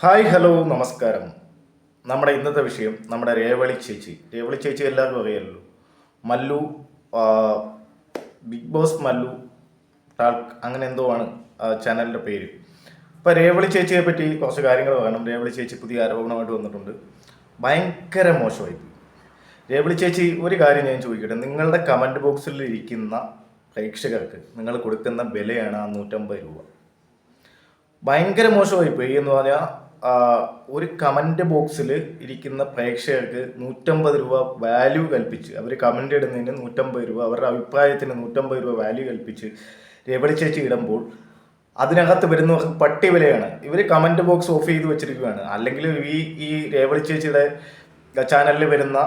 Hi hello നമസ്കാരം. നമ്മുടെ ഇന്നത്തെ വിഷയം നമ്മുടെ രേവളി ചേച്ചി. രേവളി ചേച്ചി എല്ലാവർക്കും അറിയാമല്ലോ Mallu Bigg Boss Mallu talk അങ്ങനെ എന്തോ ആണ് ചാനലിന്റെ പേര്. അപ്പോൾ രേവളി ചേച്ചിയെ പറ്റി കുറച്ച് കാര്യങ്ങൾ പറയണം. രേവളി ചേച്ചി പുതിയ ആരോപണമായിട്ട് വന്നിട്ടുണ്ട്. ഭയങ്കര മോശമായി. രേവളി ചേച്ചി ഒരു കാര്യം ഞാൻ ചോദിക്കട്ടെ. നിങ്ങളുടെ കമന്റ് ബോക്സിൽ ഇരിക്കുന്ന പ്രേക്ഷകർക്ക് നിങ്ങൾ കൊടുക്കുന്ന വിലയാണ് ആ നൂറ്റമ്പത് രൂപ. ഭയങ്കര മോശമായി പോയി എന്ന് പറഞ്ഞാൽ ഒരു കമന്റ് ബോക്സിൽ ഇരിക്കുന്ന പ്രേക്ഷകർക്ക് നൂറ്റമ്പത് രൂപ വാല്യൂ കൽപ്പിച്ച് അവർ കമന്റ് ഇടുന്നതിന് നൂറ്റമ്പത് രൂപ അവരുടെ അഭിപ്രായത്തിന് നൂറ്റമ്പത് രൂപ വാല്യൂ കൽപ്പിച്ച് രേവടി ചേച്ചി ഇടുമ്പോൾ അതിനകത്ത് വരുന്ന പട്ടി വിലയാണ് ഇവർ കമന്റ് ബോക്സ് ഓഫ് ചെയ്ത് വെച്ചിരിക്കുകയാണ്. അല്ലെങ്കിൽ ഈ ഈ രേവടി ചേച്ചിയുടെ ചാനലിൽ വരുന്ന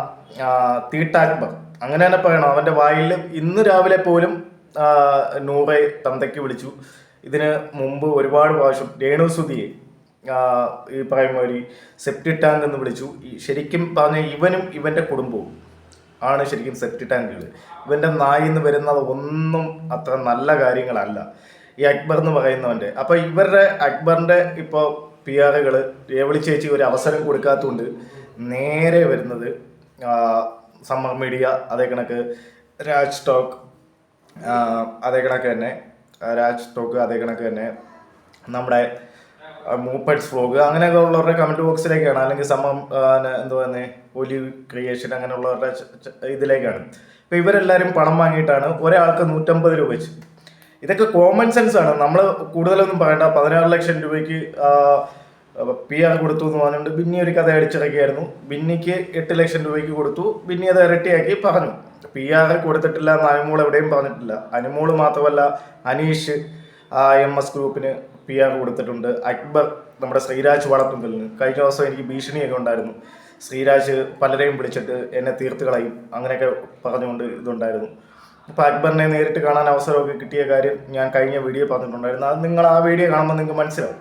ആ, തീട്ട അക്ബർ. അങ്ങനെ തന്നെ പറയണം. അവന്റെ വായിൽ ഇന്ന് രാവിലെ പോലും നൂറെ തന്തയ്ക്ക് വിളിച്ചു. ഇതിന് മുമ്പ് ഒരുപാട് പ്രാവശ്യം രേണുസുതിയെ ഈ പറയുന്ന ഒരു സെപ്റ്റി ടാങ്ക് എന്ന് വിളിച്ചു. ശരിക്കും പറഞ്ഞ ഇവനും ഇവന്റെ കുടുംബവും ആണ് ശരിക്കും സെപ്റ്റി ടാങ്കുകൾ ഇവന്റെ നായി എന്ന് വരുന്നത് ഒന്നും അത്ര നല്ല കാര്യങ്ങളല്ല. ഈ അക്ബർ എന്ന് പറയുന്നവന്റെ അപ്പോൾ ഇവരുടെ അക്ബറിന്റെ ഇപ്പോൾ പി ആറുകൾ രേവളി ചേച്ചി ഒരു അവസരം കൊടുക്കാത്തതുകൊണ്ട് നേരെ വരുന്നത് സമ്മർ മീഡിയ അതേ കണക്ക് രാജ് ടോക്ക് അതേ കണക്ക് തന്നെ രാജ് ടോക്ക് അതേ കണക്ക് തന്നെ നമ്മുടെ മൂപ്പഡ്സ് ഫ്ലോഗ് അങ്ങനെയൊക്കെ ഉള്ളവരുടെ കമന്റ് ബോക്സിലേക്കാണ് അല്ലെങ്കിൽ സമം എന്താ പറയുന്നത് ഒലിവ് ക്രിയേഷൻ അങ്ങനെയുള്ളവരുടെ ഇതിലേക്കാണ്. ഇപ്പം ഇവരെല്ലാവരും പണം വാങ്ങിയിട്ടാണ് ഒരാൾക്ക് നൂറ്റമ്പത് രൂപ വെച്ച്. ഇതൊക്കെ കോമൺ സെൻസ് ആണ്. നമ്മൾ കൂടുതലൊന്നും പറയണ്ട. പതിനാറ് ലക്ഷം രൂപയ്ക്ക് പി ആർ കൊടുത്തു എന്ന് പറഞ്ഞുകൊണ്ട് ബിന്നി ഒരു കഥ അടിച്ചിറക്കിയായിരുന്നു. ബിന്നിക്ക് എട്ട് ലക്ഷം രൂപയ്ക്ക് കൊടുത്തു. ബിന്നി അത് ഇരട്ടിയാക്കി പറഞ്ഞു. പി ആർ കൊടുത്തിട്ടില്ല എന്ന് അനുമോൾ എവിടെയും പറഞ്ഞിട്ടില്ല. അനുമോൾ മാത്രമല്ല അനീഷ് എം എസ് ഗ്രൂപ്പിന് പി ആർ കൊടുത്തിട്ടുണ്ട്. അക്ബർ നമ്മുടെ ശ്രീരാജ് വളർത്തുന്നതിന് കഴിഞ്ഞ ദിവസം എനിക്ക് ഭീഷണിയൊക്കെ ഉണ്ടായിരുന്നു. ശ്രീരാജ് പലരെയും പിടിച്ചിട്ട് എന്നെ തീർത്ത് കളയും. അങ്ങനെയൊക്കെ പറഞ്ഞുകൊണ്ട് ഇതുണ്ടായിരുന്നു. അപ്പോൾ അക്ബറിനെ നേരിട്ട് കാണാൻ അവസരമൊക്കെ കിട്ടിയ കാര്യം ഞാൻ കഴിഞ്ഞ വീഡിയോ പറഞ്ഞിട്ടുണ്ടായിരുന്നു. അത് നിങ്ങൾ ആ വീഡിയോ കാണുമ്പോൾ നിങ്ങൾക്ക് മനസ്സിലാവും.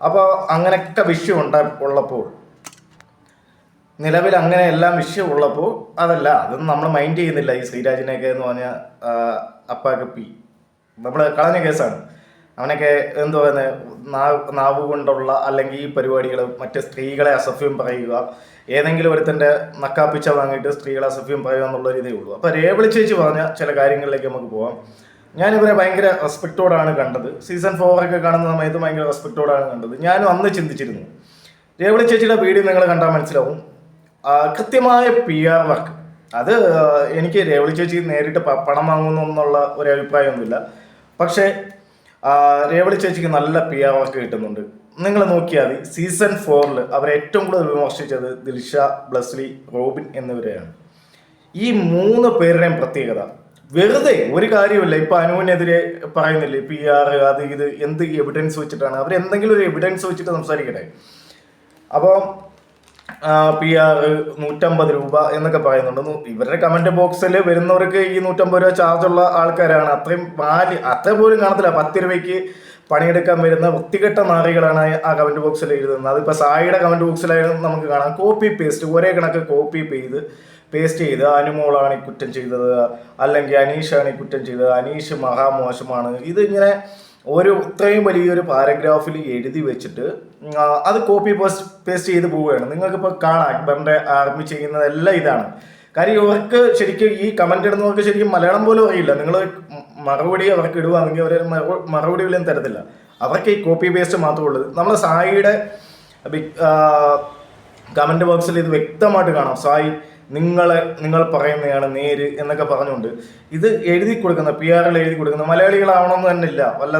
അപ്പോൾ അങ്ങനെയൊക്കെ വിഷയം ഉണ്ടാ ഉള്ളപ്പോൾ നിലവിൽ അങ്ങനെ എല്ലാം വിഷയം ഉള്ളപ്പോൾ അതല്ല അതൊന്നും നമ്മൾ മൈൻഡ് ചെയ്യുന്നില്ല ഈ ശ്രീരാജിനെയൊക്കെ എന്ന് പറഞ്ഞാൽ അപ്പാക്കപ്പി നമ്മൾ കളഞ്ഞ കേസാണ്. അവനൊക്കെ എന്തു നാവ് നാവ് കൊണ്ടുള്ള അല്ലെങ്കിൽ ഈ പരിപാടികൾ മറ്റ് സ്ത്രീകളെ അസഭ്യം പറയുക ഏതെങ്കിലും ഒരുത്തന്റെ നക്കാപ്പിച്ച വാങ്ങിയിട്ട് സ്ത്രീകളെ അസഭ്യം പറയുക എന്നുള്ള ഇതേ ഉള്ളൂ. അപ്പോൾ രേവളി ചേച്ചി പറഞ്ഞ ചില കാര്യങ്ങളിലേക്ക് നമുക്ക് പോവാം. ഞാനിവരെ ഭയങ്കര റെസ്പെക്റ്റോടാണ് കണ്ടത്. സീസൺ ഫോറൊക്കെ കാണുന്ന സമയത്ത് ഭയങ്കര റെസ്പെക്റ്റോടാണ് കണ്ടത്. ഞാനും അന്ന് ചിന്തിച്ചിരുന്നു. രേവളി ചേച്ചിയുടെ വീഡിയോ നിങ്ങൾ കണ്ടാൽ മനസ്സിലാവും. കൃത്യമായ പി ആർ വർക്ക് അത് എനിക്ക് രേവളി ചേച്ചി നേരിട്ട് പണം വാങ്ങുന്നു എന്നുള്ള ഒരു അഭിപ്രായമൊന്നുമില്ല പക്ഷേ രേവളി ചേച്ചിക്ക് നല്ല പി ആർ ഒക്കെ കിട്ടുന്നുണ്ട്. നിങ്ങൾ നോക്കിയാൽ മതി. സീസൺ ഫോറിൽ അവരെ ഏറ്റവും കൂടുതൽ വിമർശിച്ചത് ദിൽഷ ബ്ലസ്ലി റോബിൻ എന്നിവരെയാണ്. ഈ മൂന്ന് പേരുടെയും പ്രത്യേകത. വെറുതെ ഒരു കാര്യമില്ല ഇപ്പൊ അനുവിനെതിരെ പറയുന്നില്ലേ പി ആർ അത് ഇത് എന്ത് എവിഡൻസ് വെച്ചിട്ടാണ്? അവർ എന്തെങ്കിലും ഒരു എവിഡൻസ് വെച്ചിട്ട് സംസാരിക്കട്ടെ? അപ്പോൾ പി ആർ നൂറ്റമ്പത് രൂപ എന്നൊക്കെ പറയുന്നുണ്ട്. ഇവരുടെ കമന്റ് ബോക്സിൽ വരുന്നവർക്ക് ഈ നൂറ്റമ്പത് രൂപ ചാർജ് ഉള്ള ആൾക്കാരാണ്. അത്രയും വാൽ അത്ര പോലും കാണത്തില്ല. പത്ത് രൂപയ്ക്ക് പണിയെടുക്കാൻ വരുന്ന വൃത്തികെട്ട നാറികളാണ് ആ കമന്റ് ബോക്സിൽ എഴുതുന്നത്. അതിപ്പോൾ സായിയുടെ കമന്റ് ബോക്സിലായാലും നമുക്ക് കാണാം. കോപ്പി പേസ്റ്റ് ഒരേ കണക്ക് കോപ്പി ചെയ്ത് പേസ്റ്റ് ചെയ്ത് അനുമോളാണ് ഈ കുറ്റം ചെയ്തത്. അല്ലെങ്കിൽ അനീഷാണ് ഈ കുറ്റം ചെയ്തത്. അനീഷ് മഹാമോശമാണ്. ഇതിങ്ങനെ ഒരു ഇത്രയും വലിയൊരു പാരഗ്രാഫിൽ എഴുതി വെച്ചിട്ട് അത് കോപ്പി പോസ്റ്റ് പേസ്റ്റ് ചെയ്ത് പോവുകയാണ്. നിങ്ങൾക്കിപ്പോൾ കാണാം അക്ബറിന്റെ ആർമി ചെയ്യുന്നതെല്ലാം ഇതാണ്. കാര്യം ഇവർക്ക് ശരിക്കും ഈ കമന്റ് ഇടുന്നവർക്ക് ശരിക്കും മലയാളം പോലും അറിയില്ല. നിങ്ങൾ മറുപടി അവർക്ക് ഇടുവാണെങ്കിൽ അവർ മറുപടി പോലും തരത്തില്ല. അവർക്ക് ഈ കോപ്പി പേസ്റ്റ് മാത്രമേ ഉള്ളൂ. നമ്മൾ സായിയുടെ കമന്റ് ബോക്സിൽ ഇത് വ്യക്തമായിട്ട് കാണാം. സായി നിങ്ങളെ നിങ്ങൾ പറയുന്നതാണ് നേര് എന്നൊക്കെ പറഞ്ഞുകൊണ്ട് ഇത് എഴുതി കൊടുക്കുന്ന പി ആറിൽ എഴുതി കൊടുക്കുന്ന മലയാളികളാവണമെന്ന് തന്നെ ഇല്ല. വല്ല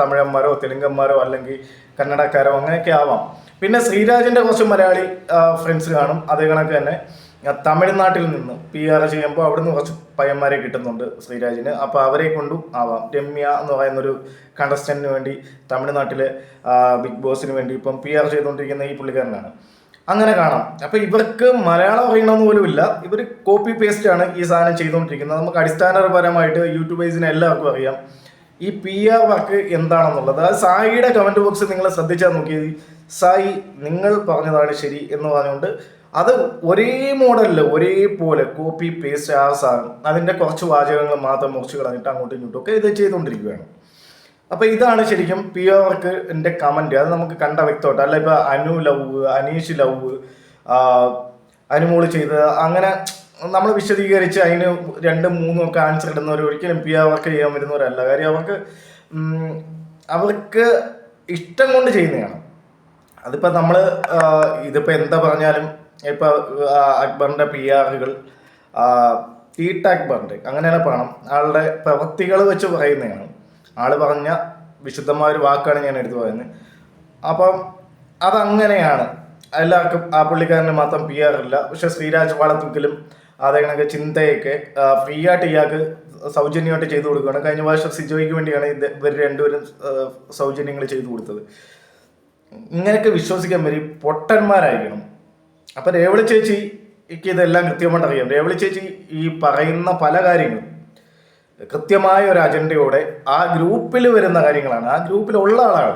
തമിഴന്മാരോ തെലുങ്കന്മാരോ അല്ലെങ്കിൽ കന്നഡക്കാരോ അങ്ങനെയൊക്കെ ആവാം. പിന്നെ ശ്രീരാജിന്റെ കുറച്ച് മലയാളി ഫ്രണ്ട്സ് കാണും. അതേ കണക്ക് തന്നെ തമിഴ്നാട്ടിൽ നിന്ന് പി ആർ ചെയ്യുമ്പോൾ അവിടുന്ന് കുറച്ച് പയ്യന്മാരെ കിട്ടുന്നുണ്ട് ശ്രീരാജിന്. അപ്പോൾ അവരെ കൊണ്ടും ആവാം. രമ്യ എന്ന് പറയുന്നൊരു കണ്ടസ്റ്റന്റിന് വേണ്ടി തമിഴ്നാട്ടിലെ ബിഗ് ബോസിന് വേണ്ടി ഇപ്പം പി ആർ ചെയ്തുകൊണ്ടിരിക്കുന്ന ഈ പുള്ളിക്കാരനാണ്. അങ്ങനെ കാണാം. അപ്പൊ ഇവർക്ക് മലയാളം അറിയണമെന്ന് പോലും ഇല്ല. ഇവർ കോപ്പി പേസ്റ്റ് ആണ് ഈ സാധനം ചെയ്തുകൊണ്ടിരിക്കുന്നത്. നമുക്ക് അടിസ്ഥാനപരമായിട്ട് യൂട്യൂബേഴ്സിന് എല്ലാവർക്കും അറിയാം. ഈ പി ആർ വർക്ക് എന്താണെന്നുള്ളത്. അത് സായിയുടെ കമന്റ് ബോക്സ് നിങ്ങൾ ശ്രദ്ധിച്ചാൽ നോക്കിയത് സായി നിങ്ങൾ പറഞ്ഞതാണ് ശരി എന്ന് പറഞ്ഞുകൊണ്ട് അത് ഒരേ മോഡലിൽ ഒരേപോലെ കോപ്പി പേസ്റ്റ് ആ സാധനം. അതിന്റെ കുറച്ച് വാചകങ്ങൾ മാത്രം മുറിച്ച് കളഞ്ഞിട്ട് അങ്ങോട്ടും ഇങ്ങോട്ടും ഒക്കെ ഇത് ചെയ്തുകൊണ്ടിരിക്കുകയാണ്. അപ്പൊ ഇതാണ് ശരിക്കും പി അവർക്ക് എന്റെ കമന്റ് അത് നമുക്ക് കണ്ട വ്യക്തമായിട്ട്. അല്ല ഇപ്പൊ അനു ലവ് അനീഷ് ലവ് അനുമോൾ ചെയ്ത് അങ്ങനെ നമ്മൾ വിശദീകരിച്ച് അതിന് രണ്ടും മൂന്നും ഒക്കെ ആൻസർ ഇടുന്നവർ ഒരിക്കലും പി അവർക്ക് ചെയ്യാൻ വരുന്നവരല്ല. കാര്യം അവർക്ക് അവർക്ക് ഇഷ്ടം കൊണ്ട് ചെയ്യുന്നതാണ്. അതിപ്പോൾ നമ്മൾ ഇതിപ്പോൾ എന്താ പറഞ്ഞാലും ഇപ്പോൾ അക്ബറിന്റെ പി ആറുകൾ തീട്ട അക്ബറിന്റെ അങ്ങനെയാണ് പണം ആളുടെ പ്രവൃത്തികൾ വെച്ച് പറയുന്നതാണ്. ആൾ പറഞ്ഞ വിശുദ്ധമായ ഒരു വാക്കാണ് ഞാൻ എടുത്തു പറയുന്നത്. അപ്പം അതങ്ങനെയാണ്. എല്ലാവർക്കും ആ പുള്ളിക്കാരന് മാത്രം പി ആർ ഇല്ല. പക്ഷെ ശ്രീരാജ് വളത്തുക്കിലും അതേ കണക്ക് ചിന്തയൊക്കെ ഫ്രീ ആയിട്ട് ഇയാൾക്ക് സൗജന്യമായിട്ട് ചെയ്തു കൊടുക്കുകയാണ്. കഴിഞ്ഞ വർഷം സിജോയ്ക്ക് വേണ്ടിയാണ് ഇത് ഇവർ രണ്ടുപേരും സൗജന്യങ്ങൾ ചെയ്തു കൊടുത്തത്. ഇങ്ങനെയൊക്കെ വിശ്വസിക്കാൻ വരി പൊട്ടന്മാരായിരിക്കണം. അപ്പം രേവളി ചേച്ചിക്ക് ഇതെല്ലാം കൃത്യമായിട്ട് അറിയാം. രേവളി ചേച്ചി ഈ പറയുന്ന പല കാര്യങ്ങളും കൃത്യമായ ഒരു അജണ്ടയോടെ ആ ഗ്രൂപ്പിൽ വരുന്ന കാര്യങ്ങളാണ്. ആ ഗ്രൂപ്പിലുള്ള ആളാണ്.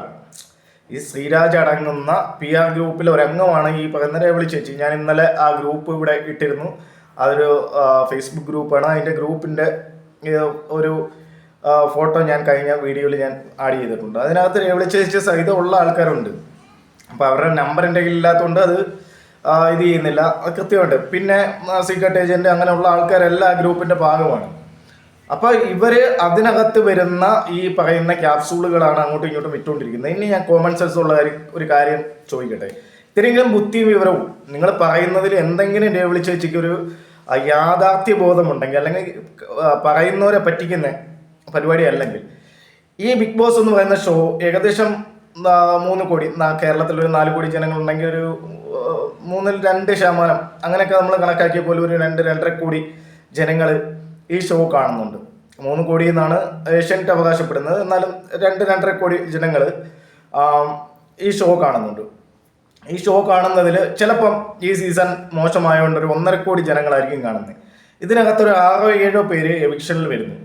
ഈ ശ്രീരാജ് അടങ്ങുന്ന പി ആർ ഗ്രൂപ്പിലെ ഒരംഗമാണ് ഈ പറയുന്ന രേവളി ചേച്ചി ഞാൻ ഇന്നലെ ആ ഗ്രൂപ്പ് ഇവിടെ ഇട്ടിരുന്നു. അതൊരു ഫേസ്ബുക്ക് ഗ്രൂപ്പാണ്. അതിന്റെ ഗ്രൂപ്പിന്റെ ഒരു ഫോട്ടോ ഞാൻ കഴിഞ്ഞ വീഡിയോയിൽ ഞാൻ ആഡ് ചെയ്തിട്ടുണ്ട്. അതിനകത്ത് രേവളി ചേച്ചി സഹിതം ഉള്ള ആൾക്കാരുണ്ട്. അപ്പോൾ അവരുടെ നമ്പർ എന്റെ ഇല്ലാത്തതുകൊണ്ട് അത് ഇത് ചെയ്യുന്നില്ല. അത് കൃത്യമായിട്ട്. പിന്നെ സീക്രട്ട് ഏജന്റ് അങ്ങനെയുള്ള ആൾക്കാരെല്ലാം ആ ഗ്രൂപ്പിന്റെ ഭാഗമാണ്. അപ്പൊ ഇവർ അതിനകത്ത് വരുന്ന ഈ പറയുന്ന ക്യാപ്സൂളുകളാണ് അങ്ങോട്ടും ഇങ്ങോട്ടും വിറ്റുകൊണ്ടിരിക്കുന്നത് ഇനി ഞാൻ കോമൺ സെൻസ് ഉള്ള ഒരു കാര്യം ചോദിക്കട്ടെ. ഇത്രയെങ്കിലും ബുദ്ധിയും വിവരവും നിങ്ങൾ പറയുന്നതിൽ എന്തെങ്കിലും രേവളി ചേച്ചിക്ക് ഒരു യാഥാർത്ഥ്യ ബോധമുണ്ടെങ്കിൽ അല്ലെങ്കിൽ പറയുന്നവരെ പറ്റിക്കുന്ന പരിപാടി അല്ലെങ്കിൽ ഈ ബിഗ് ബോസ് എന്ന് പറയുന്ന ഷോ ഏകദേശം മൂന്ന് കോടി കേരളത്തിൽ ഒരു നാല് കോടി ജനങ്ങൾ ഉണ്ടെങ്കിൽ ഒരു മൂന്നിൽ രണ്ട് ശതമാനം അങ്ങനെയൊക്കെ നമ്മൾ കണക്കാക്കിയ പോലെ ഒരു രണ്ട് രണ്ടര കോടി ജനങ്ങൾ ഈ ഷോ കാണുന്നുണ്ട്. മൂന്ന് കോടി എന്നാണ് ഏഷ്യനെറ്റ് അവകാശപ്പെടുന്നത്. എന്നാലും രണ്ട് രണ്ടര കോടി ജനങ്ങൾ ഈ ഷോ കാണുന്നുണ്ട്. ഈ ഷോ കാണുന്നതിൽ ചിലപ്പം ഈ സീസൺ മോശമായതുകൊണ്ട് ഒരു ഒന്നര കോടി ജനങ്ങളായിരിക്കും കാണുന്നത് ഇതിനകത്തൊരു ആറോ ഏഴോ പേര് എവിക്ഷനിൽ വരുന്നു.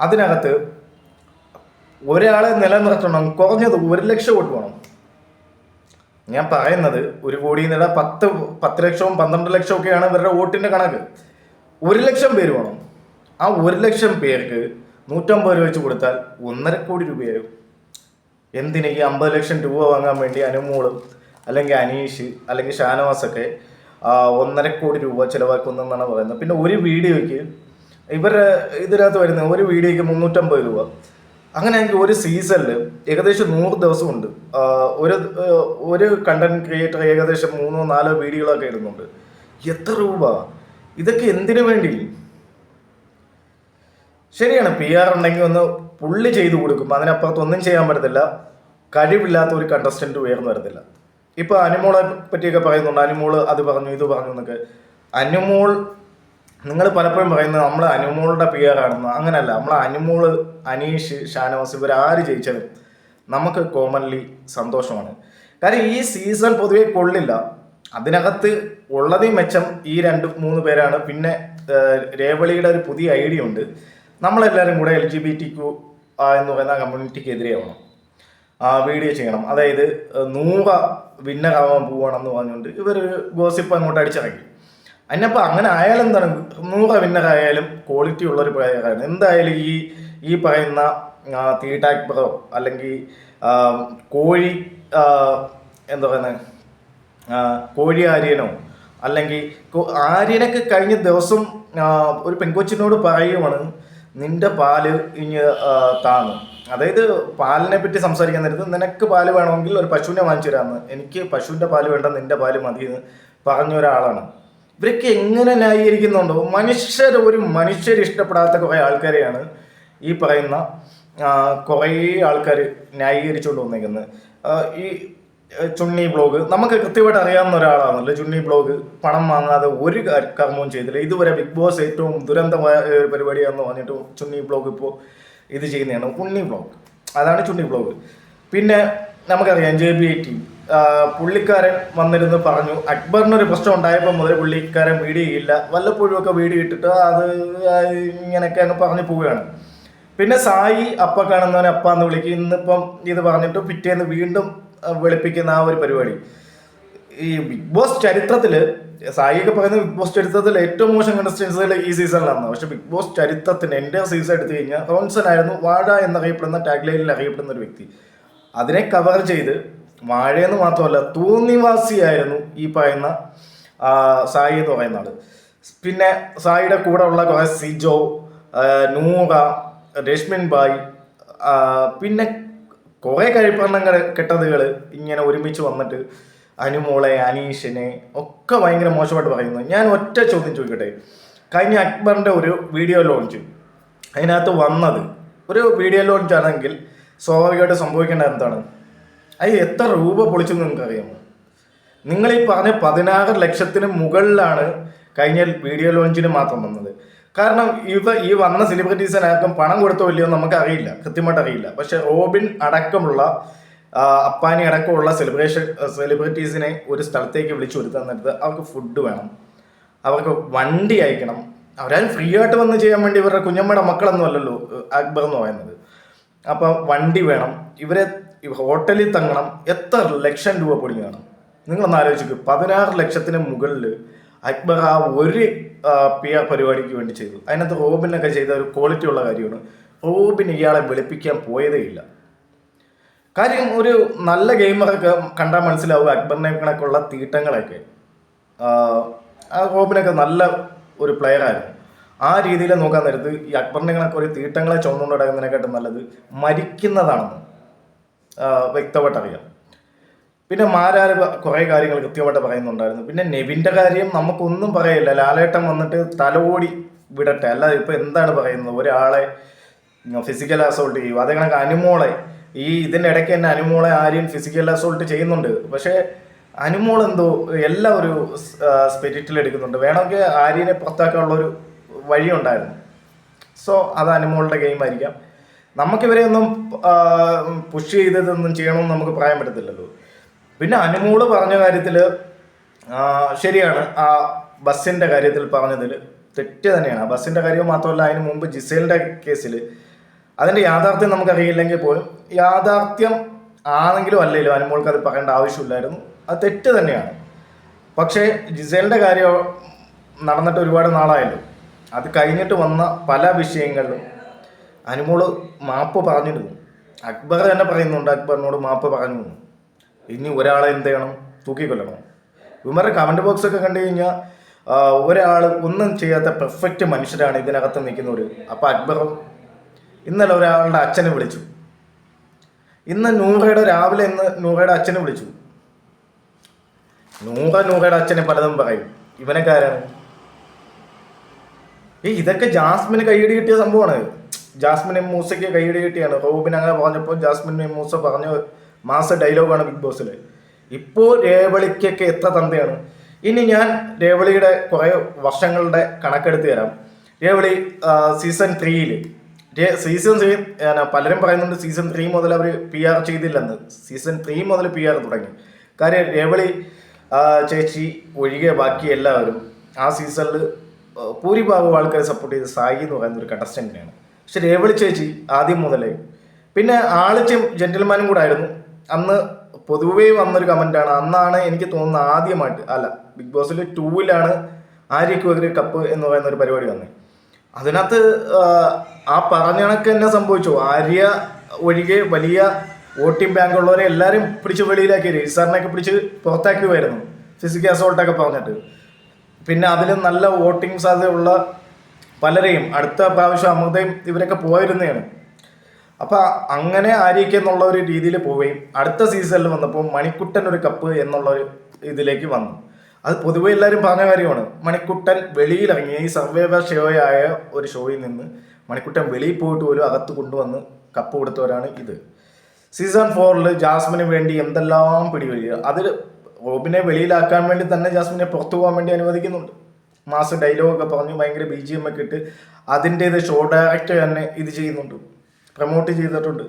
അതിനകത്ത് ഒരാളെ നിലനിർത്തണം കുറഞ്ഞത് ഒരു ലക്ഷം വോട്ട് വേണം. ഞാൻ പറയുന്നത് ഒരു കോടി നില പത്ത് പത്ത് ലക്ഷവും പന്ത്രണ്ട് ലക്ഷവും ഒക്കെയാണ് ഇവരുടെ വോട്ടിന്റെ കണക്ക്. ഒരു ലക്ഷം പേര് വേണം. ആ ഒരു ലക്ഷം പേർക്ക് നൂറ്റമ്പത് രൂപ വെച്ച് കൊടുത്താൽ ഒന്നര കോടി രൂപയാകും. എന്തിന് ഈ അമ്പത് ലക്ഷം രൂപ വാങ്ങാൻ വേണ്ടി അനുമോളും അല്ലെങ്കിൽ അനീഷ് അല്ലെങ്കിൽ ഷാനവാസൊക്കെ ഒന്നര കോടി രൂപ ചിലവാക്കുന്നെന്നാണ് പറയുന്നത്. പിന്നെ ഒരു വീഡിയോയ്ക്ക് ഇവരുടെ ഇതിനകത്ത് വരുന്ന ഒരു വീഡിയോയ്ക്ക് മുന്നൂറ്റമ്പത് രൂപ. അങ്ങനെ എനിക്ക് ഒരു സീസണിൽ ഏകദേശം നൂറ് ദിവസമുണ്ട്. ഒരു ഒരു കണ്ടന്റ് ക്രിയേറ്റർ ഏകദേശം മൂന്നോ നാലോ വീഡിയോകളൊക്കെ ഇടുന്നുണ്ട്. എത്ര രൂപ? ഇതൊക്കെ എന്തിനു വേണ്ടി? ശരിയാണ് പി ആർ ഉണ്ടെങ്കിൽ ഒന്ന് പുള്ളി ചെയ്തു കൊടുക്കും. അതിനപ്പുറത്ത് ഒന്നും ചെയ്യാൻ പറ്റത്തില്ല. കഴിവില്ലാത്ത ഒരു കണ്ടസ്റ്റന്റ് ഉയർന്നു വരത്തില്ല. ഇപ്പൊ അനുമോളെ പറ്റിയൊക്കെ പറയുന്നുണ്ട്. അനുമോൾ അത് പറഞ്ഞു ഇത് പറഞ്ഞു എന്നൊക്കെ. അനുമോൾ നിങ്ങൾ പലപ്പോഴും പറയുന്നത് നമ്മൾ അനുമോളുടെ പി ആർ ആണെന്ന്. അങ്ങനല്ല. നമ്മൾ അനുമോൾ അനീഷ് ഷാനവാസ് ഇവരാര് ജയിച്ചാലും നമുക്ക് കോമൺലി സന്തോഷമാണ്. കാര്യം ഈ സീസൺ പൊതുവെ കൊള്ളില്ല. അതിനകത്ത് ഉള്ളതേ മെച്ചം ഈ രണ്ട് മൂന്ന് പേരാണ്. പിന്നെ രേവളിയുടെ ഒരു പുതിയ ഐഡിയ ഉണ്ട്. നമ്മളെല്ലാവരും കൂടെ L G B T Q എന്ന് പറയുന്ന കമ്മ്യൂണിറ്റിക്ക് എതിരെയാവണം ആ വീഡിയോ ചെയ്യണം. അതായത് നൂറ വിന്നറാവാൻ പോവാണെന്ന് പറഞ്ഞുകൊണ്ട് ഇവർ ഗോസിപ്പ് അങ്ങോട്ട് അടിച്ചിറങ്ങി അതിനപ്പോൾ അങ്ങനെ ആയാലും എന്താണ് നൂറ വിന്നറായാലും ക്വാളിറ്റി ഉള്ളൊരു പ്ലെയറാണ് എന്തായാലും ഈ ഈ പറയുന്ന തീട്ടാക് ബ്രോ അല്ലെങ്കിൽ കോഴി എന്താ പറയുന്നത് കോഴി ആര്യനോ അല്ലെങ്കിൽ ആര്യനൊക്കെ കഴിഞ്ഞ ദിവസം ഒരു പെൺകൊച്ചിനോട് പറയുവാണ് നിന്റെ പാൽ ഇനി താന്നു അതായത് പാലിനെ പറ്റി സംസാരിക്കാൻ നേരത്ത് നിനക്ക് പാൽ വേണമെങ്കിൽ ഒരു പശുവിനെ വാങ്ങിച്ചു തരാമെന്ന്. എനിക്ക് പശുവിന്റെ പാൽ വേണ്ട നിന്റെ പാൽ മതി എന്ന് പറഞ്ഞ ഒരാളാണ്. ഇവരൊക്കെ എങ്ങനെ ന്യായീകരിക്കുന്നുണ്ടോ? മനുഷ്യർ ഒരു മനുഷ്യർ ഇഷ്ടപ്പെടാത്ത കുറേ ആൾക്കാരെയാണ് ഈ പറയുന്ന കുറേ ആൾക്കാർ ന്യായീകരിച്ചുകൊണ്ട് വന്നേക്കുന്നത്. ഈ ചുണ്ണി ബ്ലോഗ്. നമുക്ക് കൃത്യമായിട്ട് അറിയാവുന്ന ഒരാളാണല്ലോ. ചുണ്ണി ബ്ലോഗ് പണം വാങ്ങാതെ ഒരു കർമ്മവും ചെയ്തില്ല. ഇതുവരെ ബിഗ് ബോസ് ഏറ്റവും ദുരന്തമായ ഒരു പരിപാടിയാണെന്ന് പറഞ്ഞിട്ട് ചുണ്ണി ബ്ലോഗ് ഇപ്പോൾ ഇത് ചെയ്യുന്നതാണ് ഉണ്ണി ബ്ലോഗ്. അതാണ് ചുണ്ണി ബ്ലോഗ്. പിന്നെ നമുക്കറിയാം ജെ ബി ഐ ടി പുള്ളിക്കാരൻ വന്നിരുന്ന് പറഞ്ഞു അക്ബറിനൊരു പ്രശ്നം ഉണ്ടായപ്പോൾ മുതൽ പുള്ളിക്കാരൻ വീഡിയോ ഇല്ല വല്ലപ്പോഴും ഒക്കെ വീഡിയോ ഇട്ടിട്ട് അത് ഇങ്ങനെയൊക്കെ അങ്ങ് പറഞ്ഞു പോവുകയാണ്. പിന്നെ സായി അപ്പ കാണുന്നവനെ അപ്പ എന്ന് വിളിക്കും. ഇന്നിപ്പം ഇത് പറഞ്ഞിട്ട് പിറ്റേന്ന് വീണ്ടും വെളുപ്പിക്കുന്ന ആ ഒരു പരിപാടി. ഈ ബിഗ് ബോസ് ചരിത്രത്തിൽ സായിയൊക്കെ പറയുന്ന ബിഗ് ബോസ് ചരിത്രത്തിൽ ഏറ്റവും മോശം കണ്ടസ്റ്റൻസുകൾ ഈ സീസണിലാണ് പക്ഷെ ബിഗ് ബോസ് ചരിത്രത്തിന് എന്റെ സീസൺ എടുത്തു കഴിഞ്ഞാൽ റോൺസൺ ആയിരുന്നു വാഴ എന്നറിയപ്പെടുന്ന ടാഗ് ലൈനിൽ അറിയപ്പെടുന്ന ഒരു വ്യക്തി. അതിനെ കവർ ചെയ്ത് വാഴയെന്ന് മാത്രമല്ല തൂന്നിവാസിയായിരുന്നു ഈ പറയുന്ന സായി എന്ന് പറയുന്ന ആൾ. പിന്നെ സായിയുടെ കൂടെ ഉള്ള കുറേ സിജോ നൂറ രശ്മിൻ ബായ് പിന്നെ കുറെ കഴിപ്പണ്ണങ്ങൾ കെട്ടതുകൾ ഇങ്ങനെ ഒരുമിച്ച് വന്നിട്ട് അനുമോളെ അനീഷിനെ ഒക്കെ ഭയങ്കര മോശമായിട്ട് പറയുന്നു. ഞാൻ ഒറ്റ ചോദ്യം ചോദിക്കട്ടെ? കഴിഞ്ഞ അക്ബറിന്റെ ഒരു വീഡിയോ ലോഞ്ച് അതിനകത്ത് വന്നത് ഒരു വീഡിയോ ലോഞ്ച് ആണെങ്കിൽ സ്വാഭാവികമായിട്ട് സംഭവിക്കേണ്ടത് എന്താണ്? അത് എത്ര രൂപ പൊളിച്ചു നിങ്ങൾക്ക് അറിയാമോ നിങ്ങൾ ഈ പറഞ്ഞ പതിനാറ് ലക്ഷത്തിന് മുകളിലാണ് കഴിഞ്ഞ വീഡിയോ ലോഞ്ചിന് മാത്രം വന്നത്. കാരണം ഇവ ഈ വന്ന സെലിബ്രിറ്റീസിനാർക്കും പണം കൊടുത്തോ ഇല്ലയോ നമുക്ക് അറിയില്ല. കൃത്യമായിട്ട് അറിയില്ല. പക്ഷെ റോബിൻ അടക്കമുള്ള അപ്പാനി അടക്കമുള്ള സെലിബ്രേഷൻ സെലിബ്രിറ്റീസിനെ ഒരു സ്ഥലത്തേക്ക് വിളിച്ചു വരുത്താൻ നേരത്ത് അവർക്ക് ഫുഡ് വേണം. അവർക്ക് വണ്ടി അയക്കണം. അവരാരും ഫ്രീ ആയിട്ട് വന്ന് ചെയ്യാൻ വേണ്ടി ഇവരുടെ കുഞ്ഞമ്മയുടെ മക്കളൊന്നും അല്ലല്ലോ അക്ബർ എന്ന് പറയുന്നത്. അപ്പം വണ്ടി വേണം. ഇവരെ ഹോട്ടലിൽ തങ്ങണം. എത്ര ലക്ഷം രൂപ പൊടിഞ്ഞു വേണം നിങ്ങളൊന്ന് ആലോചിക്കും. പതിനാറ് ലക്ഷത്തിന് മുകളിൽ അക്ബർ ആ ഒരു പി ആർ പരിപാടിക്ക് വേണ്ടി ചെയ്തു. അതിനകത്ത് റോബിനൊക്കെ ചെയ്ത ഒരു ക്വാളിറ്റി ഉള്ള കാര്യമാണ്. റോബിൻ ഇയാളെ വെളുപ്പിക്കാൻ പോയതേ ഇല്ല. കാര്യം ഒരു നല്ല ഗെയിമറൊക്കെ കണ്ടാൽ മനസ്സിലാവും അക്ബറിനെ കണക്കുള്ള തീട്ടങ്ങളൊക്കെ. ആ റോബിനൊക്കെ നല്ല ഒരു പ്ലെയർ ആയിരുന്നു. ആ രീതിയിൽ നോക്കാൻ നേരത്ത് ഈ അക്ബറിനെ കണക്ക് ഒരു തീട്ടങ്ങളെ ചുമന്നുകൊണ്ട് നടക്കുന്നതിനെക്കാട്ടും നല്ലത് മരിക്കുന്നതാണെന്ന് ആഹ് വ്യക്തമായിട്ട് അറിയാം. പിന്നെ മാരാര് കുറേ കാര്യങ്ങൾ കൃത്യമായിട്ട് പറയുന്നുണ്ടായിരുന്നു. പിന്നെ നെവിന്റെ കാര്യം നമുക്കൊന്നും പറയില്ല. ലാലേട്ടൻ വന്നിട്ട് തലോടി വിടട്ടെ. അല്ലാതെ ഇപ്പൊ എന്താണ് പറയുന്നത്? ഒരാളെ ഫിസിക്കൽ അസോൾട്ട് ചെയ്യും. അതേ കണക്ക് അനുമോളെ ഈ ഇതിന്റെ ഇടയ്ക്ക് തന്നെ അനുമോളെ ആര്യൻ ഫിസിക്കൽ അസോൾട്ട് ചെയ്യുന്നുണ്ട്. പക്ഷേ അനുമോൾ എന്തോ എല്ലാം ഒരു സ്പിരിറ്റിൽ എടുക്കുന്നുണ്ട്. വേണമെങ്കിൽ ആര്യനെ പുറത്താക്കാനുള്ള ഒരു വഴി ഉണ്ടായിരുന്നു സോ അത് അനുമോളുടെ ഗെയിം ആയിരിക്കാം. നമുക്കിവരെ ഒന്നും പുഷ് ചെയ്തതൊന്നും ചെയ്യണമെന്ന് നമുക്ക് പറയാൻ പറ്റത്തില്ലല്ലോ. പിന്നെ അനുമോൾ പറഞ്ഞ കാര്യത്തിൽ ശരിയാണ്. ആ ബസ്സിന്റെ കാര്യത്തിൽ പറഞ്ഞതിൽ തെറ്റ് തന്നെയാണ്. ആ ബസ്സിന്റെ കാര്യം മാത്രമല്ല അതിന് മുമ്പ് ജിസേലിന്റെ കേസിൽ അതിന്റെ യാഥാർത്ഥ്യം നമുക്കറിയില്ലെങ്കിൽ പോലും യാഥാർത്ഥ്യം ആണെങ്കിലും അല്ലെങ്കിലും അനുമോൾക്ക് അത് പറയേണ്ട ആവശ്യമില്ലായിരുന്നു. അത് തെറ്റ് തന്നെയാണ്. പക്ഷേ ജിസേലിന്റെ കാര്യം നടന്നിട്ട് ഒരുപാട് നാളായല്ലോ. അത് കഴിഞ്ഞിട്ട് വന്ന പല വിഷയങ്ങളിലും അനുമോൾ മാപ്പ് പറഞ്ഞിരുന്നു. അക്ബർ തന്നെ പറയുന്നുണ്ട് അക്ബറിനോട് മാപ്പ് പറഞ്ഞു. ഇനി ഒരാളെ എന്ത് ചെയ്യണം? തൂക്കിക്കൊല്ലണം. ഇവന്മാരുടെ കമന്റ് ബോക്സ് ഒക്കെ കണ്ടു കഴിഞ്ഞാൽ ഒരാൾ ഒന്നും ചെയ്യാത്ത പെർഫെക്റ്റ് മനുഷ്യരാണ് ഇതിനകത്ത് നിൽക്കുന്നവർ അപ്പം അക്ബറും ഇന്നലെ ഒരാളുടെ അച്ഛനെ വിളിച്ചു. ഇന്ന് നൂറയുടെ രാവിലെ ഇന്ന് നൂറയുടെ അച്ഛനെ വിളിച്ചു. നൂറ നൂറയുടെ അച്ഛനെ പലതും പറയും. ഇവനൊക്കെ ആരാണ് ഈ ഇതൊക്കെ ജാസ്മിന് കൈയടി കിട്ടിയ സംഭവമാണ്. ജാസ്മിൻ എം മൂസയ്ക്ക് കൈയടി കിട്ടിയാണ്. റോബിൻ അങ്ങനെ പറഞ്ഞപ്പോൾ ജാസ്മിൻ എം മൂസ പറഞ്ഞ മാസ ഡയലോഗാണ് ബിഗ് ബോസിൽ. ഇപ്പോൾ രേവളിക്കൊക്കെ എത്ര തന്തയാണ്. ഇനി ഞാൻ രേവളിയുടെ കുറേ വർഷങ്ങളുടെ കണക്കെടുത്ത് തരാം. രേവളി സീസൺ ത്രീയിൽ സീസൺ ത്രീ പലരും പറയുന്നുണ്ട് സീസൺ ത്രീ മുതൽ അവർ പി ആർ ചെയ്തില്ലെന്ന്. സീസൺ ത്രീ മുതൽ പി ആർ തുടങ്ങി. കാര്യം രേവളി ചേച്ചി ഒഴികെ ബാക്കി എല്ലാവരും ആ സീസണിൽ ഭൂരിഭാഗം ആൾക്കാരെ സപ്പോർട്ട് ചെയ്ത് സായി എന്ന് പറയുന്ന ഒരു കണ്ടസ്റ്റന്റിനെയാണ് പക്ഷെ രേവളി ചേച്ചി ആദ്യം മുതലേ. പിന്നെ ആളിച്ചും ജെന്റിൽമാനും കൂടെ ആയിരുന്നു. അന്ന് പൊതുവേ വന്നൊരു ആണ് അന്നാണ് എനിക്ക് തോന്നുന്നത് ആദ്യമായിട്ട് അല്ല ബിഗ് ബോസിൽ ടൂവിലാണ് ആര്യക്ക് ഒരു കപ്പ് എന്ന് പറയുന്ന ഒരു പരിപാടി വന്നത് അതിനകത്ത് ആ, പറഞ്ഞ കണക്ക് തന്നെ സംഭവിച്ചു. ആര്യ ഒഴികെ വലിയ വോട്ടിംഗ് ബാങ്ക് ഉള്ളവരെ എല്ലാവരും പിടിച്ച് വെളിയിലാക്കി രജിസ്റ്ററിനൊക്കെ പിടിച്ച് പുറത്താക്കുമായിരുന്നു ഫിസിക്കൽ അസോൾട്ടൊക്കെ പറഞ്ഞിട്ട്. പിന്നെ അതിൽ നല്ല വോട്ടിംഗ് സാധ്യതയുള്ള പലരെയും അടുത്ത പ്രാവശ്യം അമൃതയും ഇവരൊക്കെ പോയിരുന്നതാണ്. അപ്പൊ അങ്ങനെ ആര്യയ്ക്ക് എന്നുള്ള ഒരു രീതിയിൽ പോവുകയും അടുത്ത സീസണിൽ വന്നപ്പോൾ മണിക്കുട്ടൻ ഒരു കപ്പ് എന്നുള്ള ഒരു ഇതിലേക്ക് വന്നു. അത് പൊതുവെ എല്ലാവരും പറഞ്ഞ കാര്യമാണ്. മണിക്കുട്ടൻ വെളിയിലിറങ്ങിയ ഈ സർവൈവർ ഷോയായ ഒരു ഷോയിൽ നിന്ന് മണിക്കുട്ടൻ വെളിയിൽ പോയിട്ട് പോലും അകത്ത് കൊണ്ടുവന്ന് കപ്പ് കൊടുത്തവരാണ് ഇത്. സീസൺ ഫോറിൽ ജാസ്മിന് വേണ്ടി എന്തെല്ലാം പിടിവലിയ അതിൽ റോബിനെ വെളിയിലാക്കാൻ വേണ്ടി തന്നെ ജാസ്മിനെ പുറത്തു പോകാൻ വേണ്ടി അനുവദിക്കുന്നുണ്ട്. മാസ് ഡയലോഗൊക്കെ പറഞ്ഞ് ഭയങ്കര ബി ജി എം ഒക്കെ ഇട്ട് അതിന്റേത് ഷോ ഡയറക്റ്റ് തന്നെ ഇത് ചെയ്യുന്നുണ്ട്. പ്രൊമോട്ട് ചെയ്തിട്ടുണ്ട്.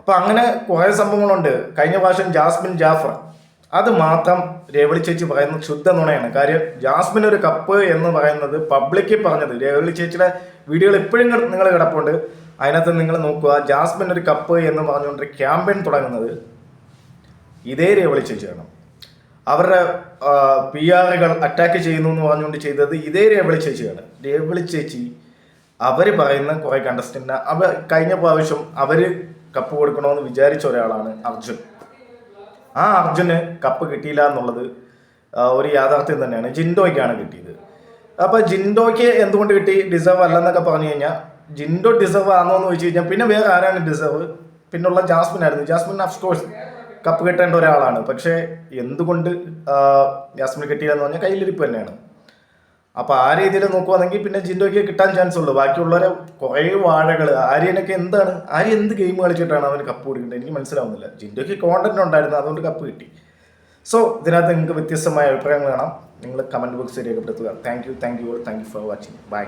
അപ്പോൾ അങ്ങനെ കുറേ സംഭവങ്ങളുണ്ട്. കഴിഞ്ഞ പ്രാവശ്യം ജാസ്മിൻ ജാഫർ. അത് മാത്രം രേവളി ചേച്ചി പറയുന്നത് ശുദ്ധ നുണയാണ്. കാര്യം ജാസ്മിൻ ഒരു കപ്പ് എന്ന് പറയുന്നത് പബ്ലിക്കിൽ പറഞ്ഞത്. രേവളി ചേച്ചിയുടെ വീഡിയോകൾ ഇപ്പോഴും നിങ്ങൾ കിടപ്പുണ്ട്. അതിനകത്ത് നിങ്ങൾ നോക്കുക ജാസ്മിൻ ഒരു കപ്പ് എന്ന് പറഞ്ഞുകൊണ്ട് ക്യാമ്പയിൻ തുടങ്ങുന്നത് ഇതേ രേവളി ചേച്ചിയാണ്. അവരുടെ പി ആറുകൾ അറ്റാക്ക് ചെയ്യുന്നു എന്ന് പറഞ്ഞുകൊണ്ട് ചെയ്തത് ഇതേ രേവളി ചേച്ചിയാണ്. രേവളി ചേച്ചി അവർ പറയുന്ന കുറേ കണ്ടസ്റ്റന്റ് അവ കഴിഞ്ഞ പ്രാവശ്യം അവർ കപ്പ് കൊടുക്കണമെന്ന് വിചാരിച്ച ഒരാളാണ് അർജുൻ. ആ അർജുന് കപ്പ് കിട്ടിയില്ല എന്നുള്ളത് ഒരു യാഥാർത്ഥ്യം തന്നെയാണ്. ജിൻഡോയ്ക്കാണ് കിട്ടിയത്. അപ്പൊ ജിൻഡോയ്ക്ക് എന്തുകൊണ്ട് കിട്ടി? ഡിസർവ് അല്ലെന്നൊക്കെ പറഞ്ഞു കഴിഞ്ഞാൽ ജിൻഡോ ഡിസേർവ് ആണോ എന്ന് ചോദിച്ചു കഴിഞ്ഞാൽ പിന്നെ വേറെ ആരാണ് ഡിസർവ് പിന്നുള്ള ജാസ്മിൻ ആയിരുന്നു. ജാസ്മിൻ അഫ്കോഴ്സ് കപ്പ് കിട്ടേണ്ട ഒരാളാണ്. പക്ഷേ എന്തുകൊണ്ട് ജാസ്മിൻ കിട്ടിയില്ല എന്ന് പറഞ്ഞാൽ കയ്യിലിരിപ്പ് തന്നെയാണ്. അപ്പൊ ആ രീതിയിൽ നോക്കുവാണെങ്കിൽ പിന്നെ ജിൻഡോയ്ക്ക് കിട്ടാൻ ചാൻസ് ഉള്ളൂ. ബാക്കിയുള്ളവരെ കുറേ വാഴകൾ ആര്യനൊക്കെ എന്താണ്? ആര്യ എന്ത് ഗെയിം കളിച്ചിട്ടാണ് അവന് കപ്പ് കൊടുക്കേണ്ടത് എനിക്ക് മനസ്സിലാവുന്നില്ല. ജിൻഡോയ്ക്ക് കോണ്ടന്റ് ഉണ്ടായിരുന്നു അതുകൊണ്ട് കപ്പ് കിട്ടി. സോ ഇതിനകത്ത് നിങ്ങൾക്ക് വ്യത്യസ്തമായ അഭിപ്രായങ്ങൾ കാണാം. നിങ്ങൾ കമന്റ് ബോക്സ് രേഖപ്പെടുത്തുക. Thank you thank you thank you for watching bye